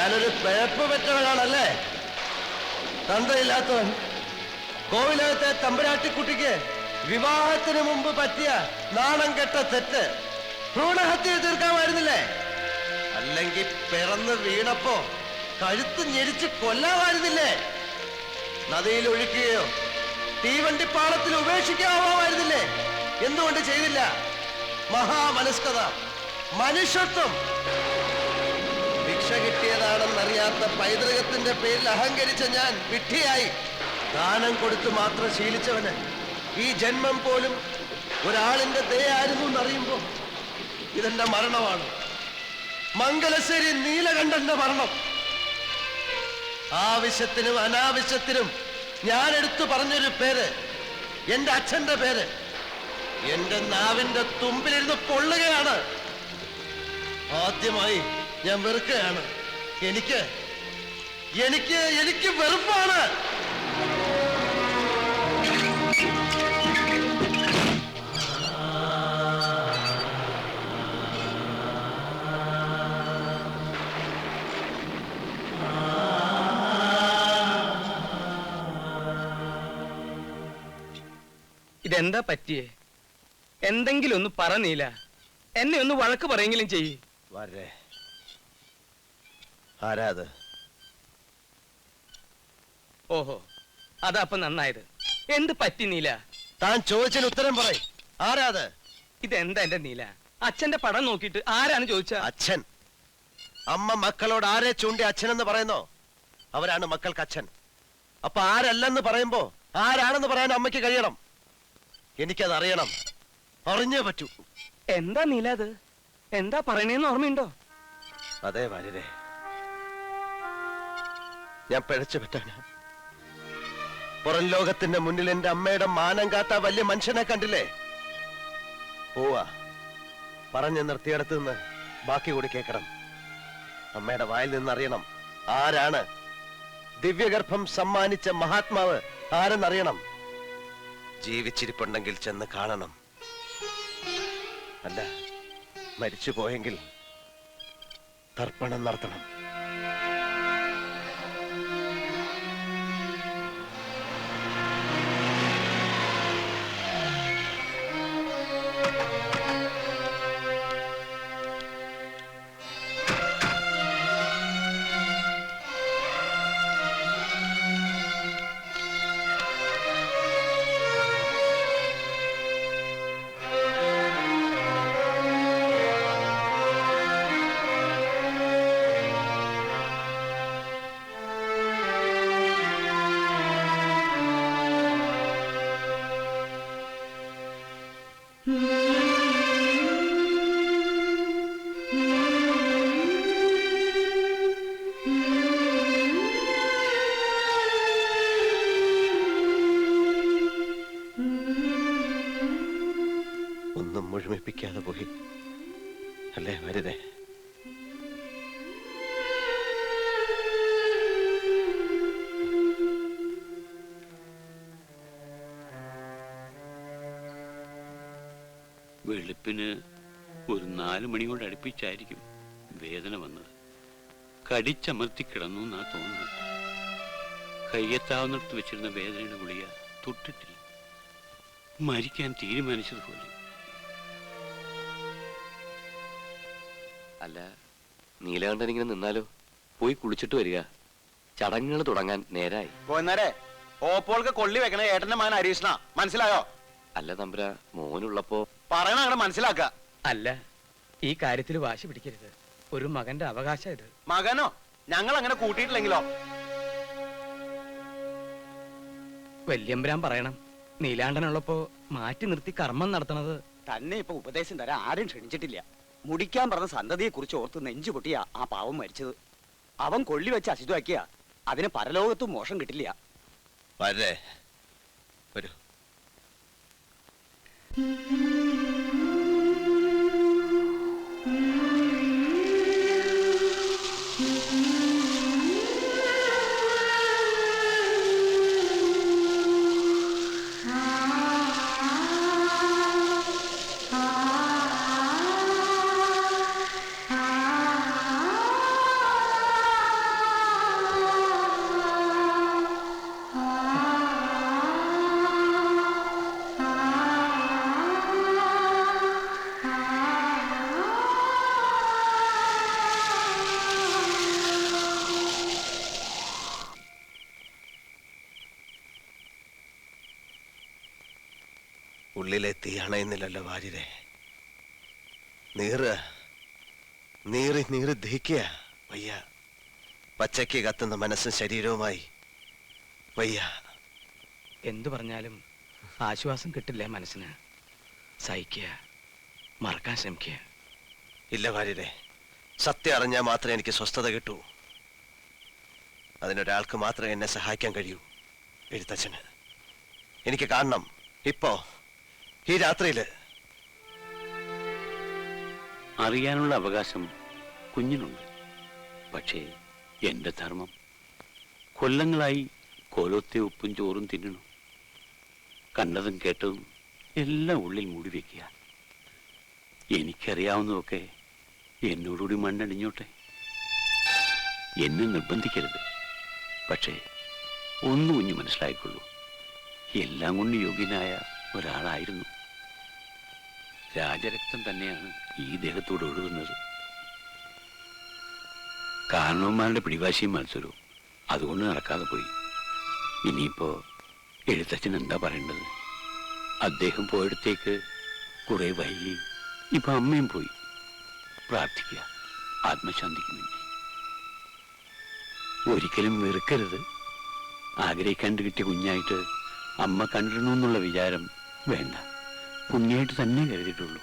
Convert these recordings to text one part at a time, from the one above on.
ഞാനൊരു പിഴപ്പ് പറ്റണാണല്ലേ തന്തയില്ലാത്തവൻ. കോവിലകത്തെ തമ്പുരാട്ടിക്കുട്ടിക്ക് വിവാഹത്തിന് മുമ്പ് പറ്റിയ നാണം കെട്ട തെറ്റ് ഭ്രൂണഹത്യ തീർക്കാമായിരുന്നില്ലേ? അല്ലെങ്കിൽ പിറന്ന് വീണപ്പോ കഴുത്ത് ഞെരിച്ച് കൊല്ലാമായിരുന്നില്ലേ? നദിയിൽ ഒഴുക്കുകയോ തീവണ്ടിപ്പാളത്തിൽ ഉപേക്ഷിക്കാമായിരുന്നില്ലേ? എന്തുകൊണ്ട് ചെയ്തില്ല? മഹാമനസ്കത മനുഷ്യത്വം. ഭിക്ഷ കിട്ടിയതാണെന്നറിയാത്ത പൈതൃകത്തിന്റെ പേരിൽ അഹങ്കരിച്ച ഞാൻ വിഡ്ഢിയായി. ദാനം കൊടുത്തു മാത്രം ശീലിച്ചവന് ഈ ജന്മം പോലും ഒരാളിന്റെ ദയായിരുന്നു എന്നറിയുമ്പോ ഇതെന്റെ മരണമാണ്. മംഗലശ്ശേരി നീലകണ്ഠന്റെ മരണം. ആവശ്യത്തിനും അനാവശ്യത്തിനും ഞാൻ എടുത്തു പറഞ്ഞൊരു പേര് എന്റെ അച്ഛന്റെ പേര്. എന്റെ നാവിന്റെ തുമ്പിലിരുന്ന് പൊള്ളുകയാണ്. ആദ്യമായി ഞാൻ വെറുക്കുകയാണ്. എനിക്ക് എനിക്ക് എനിക്ക് വെറുപ്പാണ്. ഇതെന്താ പറ്റിയേ? എന്തെങ്കിലും ഒന്ന് പറഞ്ഞില്ല എന്നെ ഒന്ന് വഴക്ക് പറയെങ്കിലും ചെയ്യ്. വരെ. ആരാ അത്? ഓഹോ അതാ അപ്പൊ നന്നായത്. എന്ത് പറ്റി നീല? താൻ ചോദിച്ചതിന് ഉത്തരം പറയും. ആരാ അത്? ഇതെന്താ എന്റെ നീല? അച്ഛന്റെ പടം നോക്കിയിട്ട് ആരാണ് ചോദിച്ച? അച്ഛൻ. അമ്മ മക്കളോട് ആരെ ചൂണ്ടി അച്ഛനെന്ന് പറയുന്നോ? അവരാണ് മക്കൾക്ക് അച്ഛൻ. അപ്പൊ ആരല്ലെന്ന് പറയുമ്പോ ആരാണെന്ന് പറയാൻ അമ്മയ്ക്ക് കഴിയണം. എനിക്കത് അറിയണം. അറിഞ്ഞേ പറ്റൂ. എന്താ നീല അത്? എന്താ പറയണേന്ന് ഓർമ്മയുണ്ടോ? അതെ വാര്യരെ ഞാൻ പിഴച്ചു പറ്റാനാ പുറം ലോകത്തിന്റെ മുന്നിൽ എന്റെ അമ്മയുടെ മാനം കാത്ത വലിയ മനുഷ്യനെ കണ്ടില്ലേ? പോവാ. പറഞ്ഞു നിർത്തിയിടത്ത് നിന്ന് ബാക്കി കൂടി കേൾക്കണം. അമ്മയുടെ വായിൽ നിന്ന് അറിയണം ആരാണ്. ദിവ്യഗർഭം സമ്മാനിച്ച മഹാത്മാവ് ആരെന്നറിയണം. ജീവിച്ചിരിപ്പുണ്ടെങ്കിൽ ചെന്ന് കാണണം. അല്ല മരിച്ചു പോയെങ്കിൽ തർപ്പണം നടത്തണം. വെളുപ്പിന് ഒരു നാല് മണിയോട് അടുപ്പിച്ചായിരിക്കും വേദന വന്നത്. കടിച്ചമർത്തി കിടന്നു എന്നാ തോന്നുന്നത്. കയ്യെത്താവുന്നിടത്ത് വെച്ചിരുന്ന വേദനയുടെ ഗുളിക തൊട്ടിട്ടില്ല. മരിക്കാൻ തീരുമാനിച്ചതുപോലെ. അല്ല നീലകണ്ഠൻ ഇങ്ങനെ നിന്നാലോ? പോയി കുളിച്ചിട്ട് വരിക. ചടങ്ങുകൾ തുടങ്ങാൻ നേരായി. പോന്നേരെ ഓപ്പോൾക്ക് കൊള്ളി വെക്കണ ഏട്ടന്റെ മകൻ ഹരീഷ്ണ മനസ്സിലായോ? അല്ല തമ്പുര മോനുള്ളപ്പോ പറയണ അങ്ങനെ മനസ്സിലാക്ക അല്ല ഈ കാര്യത്തിൽ വാശി പിടിക്കരുത്. ഒരു മകന്റെ അവകാശം ഇത്. മകനോ? ഞങ്ങൾ അങ്ങനെ കൂട്ടിയിട്ടില്ലെങ്കിലോ? വല്യമ്പരാൻ പറയണം. നീലാണ്ടനുള്ളപ്പോ മാറ്റി നിർത്തി കർമ്മം നടത്തണത്. തന്നെ ഇപ്പൊ ഉപദേശം തരാൻ ആരും ക്ഷണിച്ചിട്ടില്ല. മുടിക്കാൻ പറഞ്ഞ സന്തതിയെ കുറിച്ച് ഓർത്ത് നെഞ്ചു പൊട്ടിയ ആ പാവം മരിച്ചത്. അവൻ കൊള്ളി വെച്ച് അശുദ്ധാക്കിയ അതിന് പരലോകത്തും മോശം കിട്ടില്ല. വരേ വരൂ. ഉള്ളിലെ തീ അണയുന്നില്ലല്ലോ വാര്യരെ നീറ് നീറി നീറി ദഹിക്കുക വയ്യ. പച്ചയ്ക്ക് കത്തുന്ന മനസ്സും ശരീരവുമായി വയ്യ. എന്തു പറഞ്ഞാലും ആശ്വാസം കിട്ടില്ല മനസ്സിന്? സഹിക്കുക മറക്കാൻ ശ്രമിക്കുക. ഇല്ല വാര്യരെ സത്യം അറിഞ്ഞാൽ മാത്രമേ എനിക്ക് സ്വസ്ഥത കിട്ടൂ. അതിനൊരാൾക്ക് മാത്രമേ എന്നെ സഹായിക്കാൻ കഴിയൂ എഴുത്തച്ഛന്. എനിക്ക് കാണണം. ഇപ്പോ ഈ രാത്രിയിൽ. അറിയാനുള്ള അവകാശം കുഞ്ഞിനുണ്ട്. പക്ഷേ എന്റെ ധർമ്മം കൊല്ലങ്ങളായി കോലത്തെ ഉപ്പും ചോറും തിന്നണം. കണ്ടതും കേട്ടതും എല്ലാം ഉള്ളിൽ മൂടി വെക്കുക. എനിക്കറിയാവുന്നതൊക്കെ എന്നോടുകൂടി മണ്ണടിഞ്ഞോട്ടെ എന്നെ നിർബന്ധിക്കരുത്. പക്ഷേ ഒന്ന് കുഞ്ഞു മനസ്സിലായിക്കൊള്ളൂ. എല്ലാം കൊണ്ട് യോഗ്യനായ ഒരാളായിരുന്നു. രാജരക്തം തന്നെയാണ് ഈ ദേഹത്തോട് ഒഴുകുന്നത്. കാരണവന്മാരുടെ പിടിവാശിയും മത്സരവും അതുകൊണ്ട് നടക്കാതെ പോയി. ഇനിയിപ്പോ എഴുത്തച്ഛൻ എന്താ പറയേണ്ടത്? അദ്ദേഹം പോയടത്തേക്ക് കുറെ വൈകി ഇപ്പൊ അമ്മയും പോയി. പ്രാർത്ഥിക്കുക. ആത്മശാന്തിക്ക് വേണ്ടി. ഒരിക്കലും വെറുക്കരുത്. ആഗ്രഹിക്കാണ്ട് കിട്ടിയ കുഞ്ഞായിട്ട് അമ്മ കണ്ടിടണമെന്നുള്ള വിചാരം വേണ്ട. പുണ്യായിട്ട് തന്നെ കരുതിയിട്ടുള്ളൂ.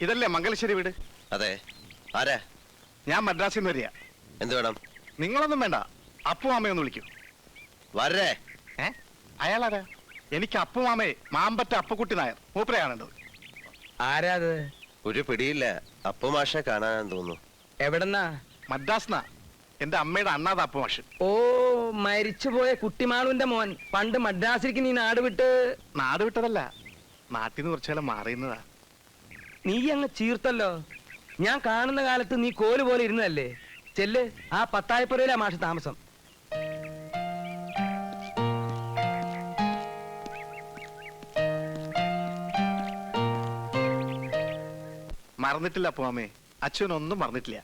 ഇതല്ലേ മംഗലശ്ശേരി വീട്? അതെ. ആരാ? ഞാൻ മദ്രാസിൽ നിന്ന് വരിക. എന്ത് വേണം? നിങ്ങളൊന്നും വേണ്ട. അപ്പു അമ്മയൊന്ന് വിളിക്കൂ. വരേ ഏ? അയാളാരാ? എനിക്ക് അപ്പു മാമയെ മാമ്പറ്റ അപ്പുക്കുട്ടി നായർ മൂപ്പരയാണുണ്ടത് ആരാത്? ഒരു പിടിയില്ല. അപ്പു മാഷെ കാണാൻ തോന്നുന്നു. എവിടെന്നാ? മദ്രാസ്ന എന്റെ അമ്മയുടെ അണ്ണാത അപ്പു മാഷ് ഓ മരിച്ചുപോയ കുട്ടിമാളുവിന്റെ മോൻ. പണ്ട് മദ്രാസിലേക്ക് നീ നാട് വിട്ട് നാട് വിട്ടതല്ല. നാട്ടിൽ നിന്ന് കുറച്ചാലും മാറിയുന്നതാ. നീ അങ്ങ് ചീർത്തല്ലോ. ഞാൻ കാണുന്ന കാലത്ത് നീ കോൽ പോലെ ഇരുന്നതല്ലേ? ചെല്ല് ആ പത്തായപ്പുരയിലാ മാഷ താമസം. മറന്നിട്ടില്ല അപ്പു അമ്മേ അച്ഛനൊന്നും മറന്നിട്ടില്ല.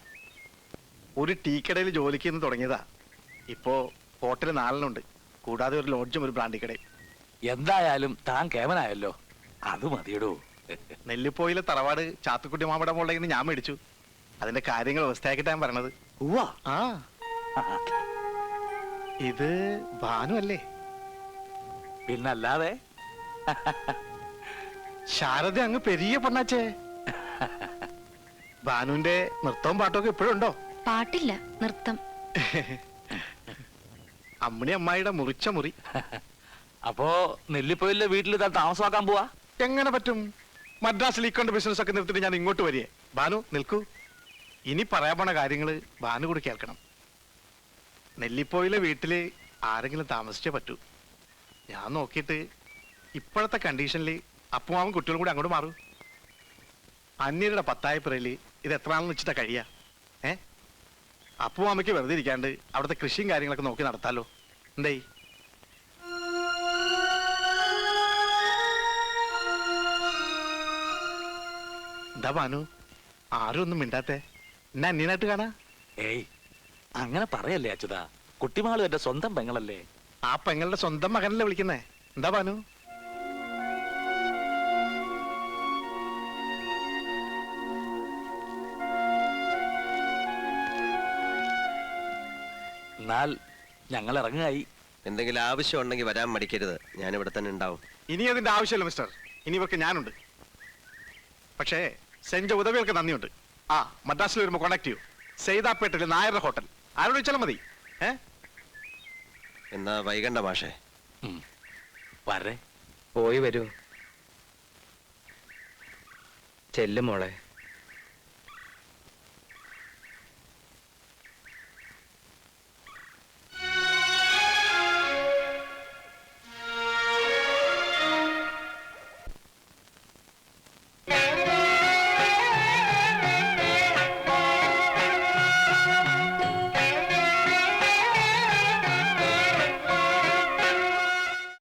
ഒരു ടീ കടയിൽ ജോലിക്ക് നിന്ന് തുടങ്ങിയതാ. ഇപ്പോ ഹോട്ടൽ നാലെണ്ണുണ്ട് കൂടാതെ ഒരു ലോഡ്ജും ഒരു ബ്രാൻഡി കടയും. എന്തായാലും താൻ കേമനായല്ലോ അത് മതിയടോ. നെല്ലിപ്പോയിലെ തറവാട് ചാത്തുക്കുട്ടി മാമയുടെ നിന്ന് ഞാൻ മേടിച്ചു. അതിന്റെ കാര്യങ്ങൾ വ്യവസ്ഥയാക്കിട്ടാ ഞാൻ ഉവ്വ. ആ. ഇത് ഭാനു അല്ലേ? പിന്നല്ലാതെ? ശാരദ അങ്ങ് പെരിയ പെണ്ണാച്ചേ ഭാനുവിന്റെ നൃത്തവും പാട്ടൊക്കെ ഇപ്പോഴും ഉണ്ടോ? പാട്ടില്ല നൃത്തം. അമ്മണി അമ്മായിയുടെ മുറിച്ച മുറി. അപ്പോ നെല്ലിപ്പൊയിലെ വീട്ടിൽ താൻ താമസമാക്കാൻ പോവാ? എങ്ങനെ പറ്റും? മദ്രാസിൽ ഈ കൊണ്ട് ബിസിനസ് ഒക്കെ നിർത്തിട്ട് ഞാൻ ഇങ്ങോട്ട് വരികയെ. ബാനു നിൽക്കൂ. ഇനി പറയാൻ പോണ കാര്യങ്ങൾ ബാനു കൂടി കേൾക്കണം. നെല്ലിപ്പോയിലെ വീട്ടിൽ ആരെങ്കിലും താമസിച്ചേ പറ്റൂ. ഞാൻ നോക്കിയിട്ട് ഇപ്പോഴത്തെ കണ്ടീഷനിൽ അപ്പുമാവും കുട്ടികളും കൂടി അങ്ങോട്ട് മാറൂ. അന്യരുടെ പത്തായപ്പുറയിൽ ഇത് എത്ര നാളെന്ന് വെച്ചിട്ടാ കഴിയാ? ഏ? അപ്പുമാമയ്ക്ക് വെറുതെ ഇരിക്കാണ്ട് അവിടുത്തെ കൃഷിയും കാര്യങ്ങളൊക്കെ നോക്കി നടത്താലോ? എന്തേ? എന്താ ഭാനു ആരും ഒന്നും മിണ്ടാത്തെ. എന്നെ അന്യനായിട്ട് കാണാ? ഏയ് അങ്ങനെ പറയല്ലേ അച്യുത. കുട്ടിമാളും എന്റെ സ്വന്തം പെങ്ങളല്ലേ? ആ പെങ്ങളുടെ സ്വന്തം മകനല്ലേ വിളിക്കുന്നേ. എന്താ ഭാനു? എന്നാൽ ഞങ്ങൾ ഇറങ്ങായി എന്തെങ്കിലും ആവശ്യം ഉണ്ടെങ്കിൽ വരാൻ മടിക്കരുത്. ഞാൻ ഇവിടെ തന്നെ ഉണ്ടാവും. ഇനി അതിന്റെ ആവശ്യമില്ല മിസ്റ്റർ ഇനി ഇവർക്ക് ഞാനുണ്ട്. പക്ഷേ സെന്റ് ഉദവികൾക്ക് നന്ദിയുണ്ട്. ആ മദ്രാസിൽ വരുമ്പോൾ കോണ്ടാക്ട് ചെയ്യൂ. സെയ്താപ്പേട്ടിൽ നായരുടെ ഹോട്ടൽ. ആരോട് വെച്ചാലും മതി. ഏ? എന്നാ വൈകണ്ട മാഷേ. വരേ പോയി വരൂ. ചെല്ലുമോളെ മോളെ.